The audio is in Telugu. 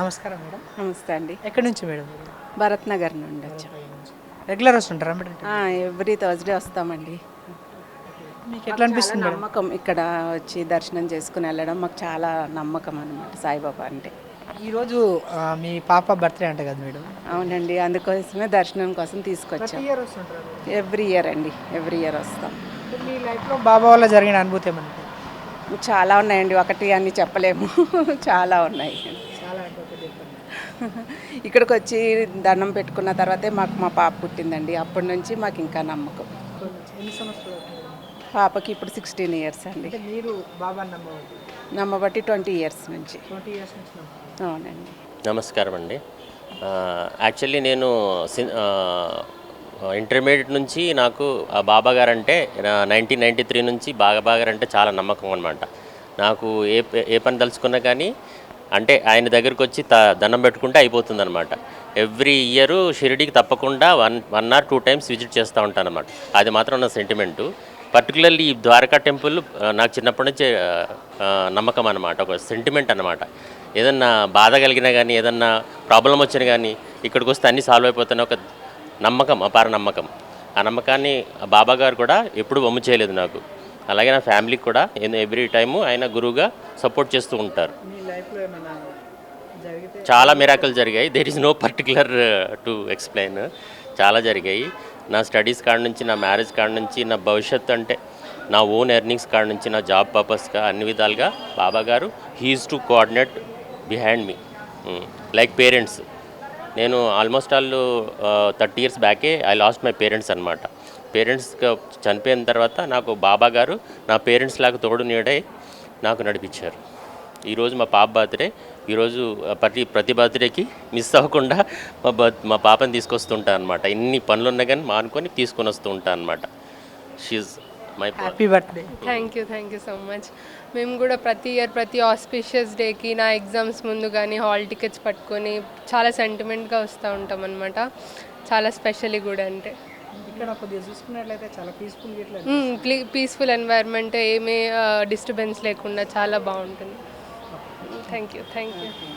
నమస్కారం మేడం. నమస్తే అండి. ఎక్కడి నుంచి మేడం? భరత్ నగర్ నుండి వచ్చాం. రెగ్యులర్ వస్తుంటారా మేడం ఎవ్రీ థర్స్డే వస్తామండి. మీకు ఎట్లా అనిపిస్తుంది నమ్మకం ఇక్కడ వచ్చి దర్శనం చేసుకుని వెళ్ళడం. మాకు చాలా నమ్మకం అనమాట సాయిబాబా అంటే. ఈరోజు మీ పాప బర్త్డే అంట కదా మేడం? అవునండి. అందుకోసమే దర్శనం కోసం తీసుకొచ్చాం? ఎవ్రీ ఇయర్ అండి. ఎవ్రీ ఇయర్ వస్తాం. మీ లైఫ్లో బాబా వల్ల జరిగిన అనుభూతి ఏమన్నా చాలా ఉన్నాయండి. ఒకటి అని చెప్పలేము. చాలా ఉన్నాయి చాలా అంటే ఒకటి చెప్పండి. ఇక్కడికి వచ్చి దండం పెట్టుకున్న తర్వాతే మాకు మా పాప పుట్టిందండి. అప్పటి నుంచి మాకు ఇంకా నమ్మకం? పాపకి ఇప్పుడు సిక్స్టీన్ ఇయర్స్ అండి. మీరు బాబా నమ్మబట్టి ట్వంటీ ఇయర్స్ నుంచి. అవునండి. నమస్కారం అండి. ఆ, యాక్చువల్లీ నేను ఇంటర్మీడియట్ నుంచి నాకు ఆ బాబా గారు అంటే నైన్టీన్ నైంటీ త్రీ నుంచి బాబా గారు అంటే చాలా నమ్మకం అనమాట నాకు ఏ ఏ పని తలుచుకున్నా కానీ అంటే ఆయన దగ్గరికి వచ్చి త దండం పెట్టుకుంటే అయిపోతుంది అనమాట ఎవ్రీ ఇయర్ షిరిడికి తప్పకుండా one one or two times visit చేస్తూ ఉంటాను అనమాట అది మాత్రం నా సెంటిమెంటు. పర్టికులర్లీ ఈ ద్వారకా టెంపుల్ నాకు చిన్నప్పటి నుంచే నమ్మకం అనమాట ఒక సెంటిమెంట్ అనమాట ఏదన్నా బాధ కలిగినా కానీ ఏదన్నా ప్రాబ్లం వచ్చినా కానీ ఇక్కడికి వస్తే అన్నీ సాల్వ్ అయిపోతాయి ఒక నమ్మకం అపార నమ్మకం. ఆ నమ్మకాన్ని బాబా గారు కూడా ఎప్పుడు వమ్ము చేయలేదు నాకు. అలాగే నా ఫ్యామిలీకి కూడా. ఎవ్రీ టైము ఆయన గురువుగా సపోర్ట్ చేస్తూ ఉంటారు. చాలా మిరాకల్ జరిగాయి. There is no particular to explain చాలా జరిగాయి. నా స్టడీస్ కాడ నుంచి నా మ్యారేజ్ కాడ నుంచి నా భవిష్యత్తు అంటే నా ఓన్ ఎర్నింగ్స్ కాడ నుంచి నా జాబ్ పర్పస్గా అన్ని విధాలుగా బాబా గారు he is to coordinate behind me like parents నేను ఆల్మోస్ట్ ఆల్ థర్టీ ఇయర్స్ బ్యాకే ఐ లాస్ట్ మై పేరెంట్స్ అనమాట పేరెంట్స్ చనిపోయిన తర్వాత నాకు బాబా గారు నా పేరెంట్స్ లాగా తోడు నీడై నాకు నడిపించారు. ఈరోజు మా పాప బర్త్డే. ఈరోజు ప్రతి ప్రతి బర్త్డేకి మిస్ అవ్వకుండా మా బర్త్ మా పాపని తీసుకొస్తుంటా అనమాట ఎన్ని పనులు ఉన్నా కానీ మానుకొని తీసుకొని వస్తూ ఉంటాను అనమాట she's my happy birthday thank you thank you so much మేము కూడా ప్రతి ఇయర్ ప్రతి ఆస్పిషియస్ డేకి నా ఎగ్జామ్స్ ముందు కానీ హాల్ టికెట్స్ పట్టుకొని చాలా సెంటిమెంట్గా వస్తూ ఉంటాం అనమాట చాలా స్పెషల్లీ కూడా అంటే. ఇక్కడ కొద్దిగా చూసుకున్నట్లయితే చాలా పీస్ఫుల్ ఇట్లా పీస్ఫుల్ ఎన్వైర్న్మెంట్ ఏమీ డిస్టర్బెన్స్ లేకుండా చాలా బాగుంటుంది. Thank you thank you